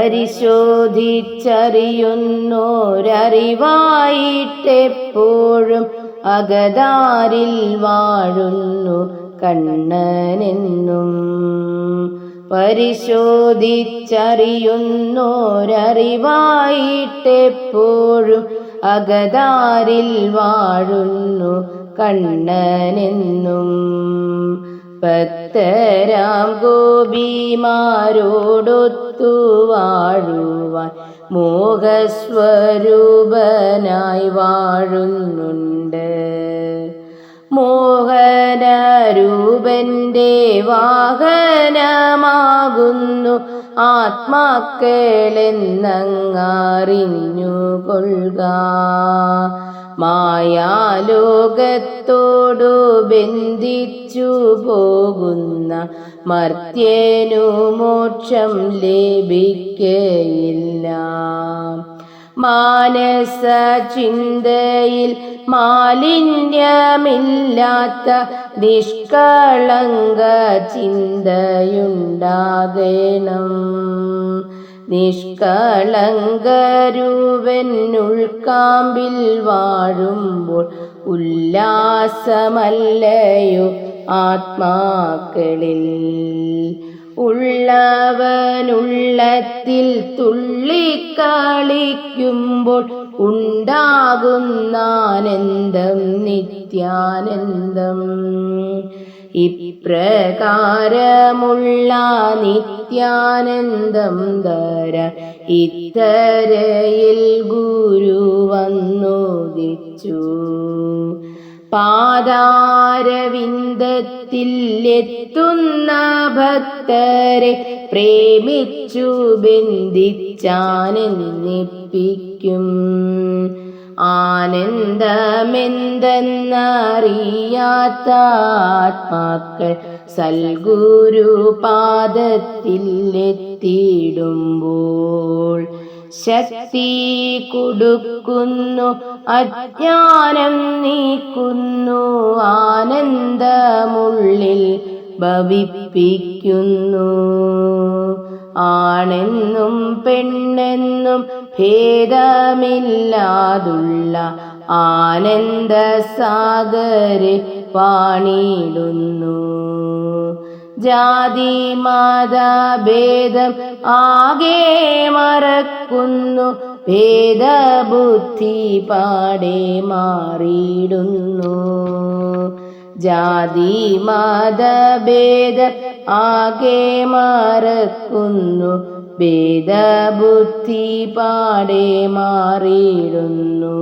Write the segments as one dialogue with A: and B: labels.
A: പരിശോധിച്ചറിയുന്നോരറിവായിട്ടെപ്പോഴും അകതാരിൽ വാഴുന്നു കണ്ണനെന്നും. പരിശോധിച്ചറിയുന്നോരറിവായിട്ടെപ്പോഴും അകതാരിൽ വാഴുന്നു കണ്ണനെന്നും. ഭക്തരാം ഗോപിമാരോടൊത്തു വാഴുവാൻ മോഹസ്വരൂപനായി വാഴുന്നുണ്ട്. മോഹനരൂപന്റെ വാഹനമാകുന്നു ആത്മാക്കളെന്നങ്ങാറിഞ്ഞു കൊള്ളുക മായാലോകത്തോടു ബന്ധിച്ചു പോകുന്ന മർത്യനു മോക്ഷം ലഭിക്കയില്ല. മാനസ ചിന്തയിൽ മാലിന്യമില്ലാത്ത നിഷ്കളങ്ക ചിന്തയുണ്ടാകണം. നിഷ്കളങ്കരൂപനുൾക്കാമ്പിൽ വാഴുമ്പോൾ ഉല്ലാസമല്ലയോ ആത്മാക്കളിൽ. ഉള്ളവനുള്ളത്തിൽ തുള്ളിക്കളിക്കുമ്പോൾ ഉണ്ടാകുന്നാനന്ദം നിത്യാനന്ദം. ഇപ്രകാരമുള്ള നിത്യാനന്ദം തര ഇത്തരയിൽ ഗുരു വന്നോദിച്ചു. പാദാരവിന്ദത്തിൽ എത്തുന്ന ഭക്തരെ പ്രേമിച്ചു ബന്ധിച്ചാനെന്നിപ്പിക്കും. ആനന്ദമെന്തെന്നറിയാത്ത ആത്മാക്കൾ സൽഗുരു പാദത്തിൽ എത്തിയിടുമ്പോൾ ശക്തി കൊടുക്കുന്നു അജ്ഞാനം നീക്കുന്നു ആനന്ദമുള്ളിൽ ഭവിപ്പിക്കുന്നു. ആണെന്നും പെണ്ണെന്നും ഭേദമില്ലാതുള്ള ആനന്ദ സാഗരെ പാണിടുന്നു ജാതി മതഭേദം ആകെ മറക്കുന്നു. ഭേദബുദ്ധി പാടെ മാറിയിടുന്നു. ജാതി മതഭേദ ആകെ മറക്കുന്നു. ഭേദബുദ്ധി പാടെ മാറിയിടുന്നു.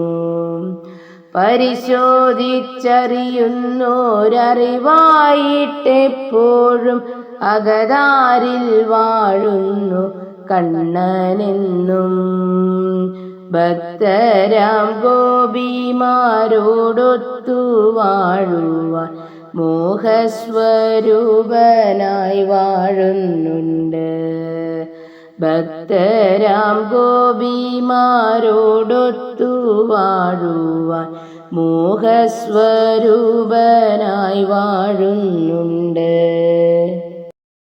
A: പരിശോധിച്ചറിയുന്നോരറിവായിട്ടെപ്പോഴും അകതാരിൽ വാഴുന്നു കണ്ണനെന്നും. ഭക്തരാം ഗോപിമാരോടൊത്തു വാഴുവാൻ മോഹസ്വരൂപനായി വാഴുന്നുണ്ട്. ഭക്തരാം ഗോപിമാരോടൊത്തു വാഴുവാൻ മോഹസ്വരൂപനായി വാഴുന്നുണ്ട്.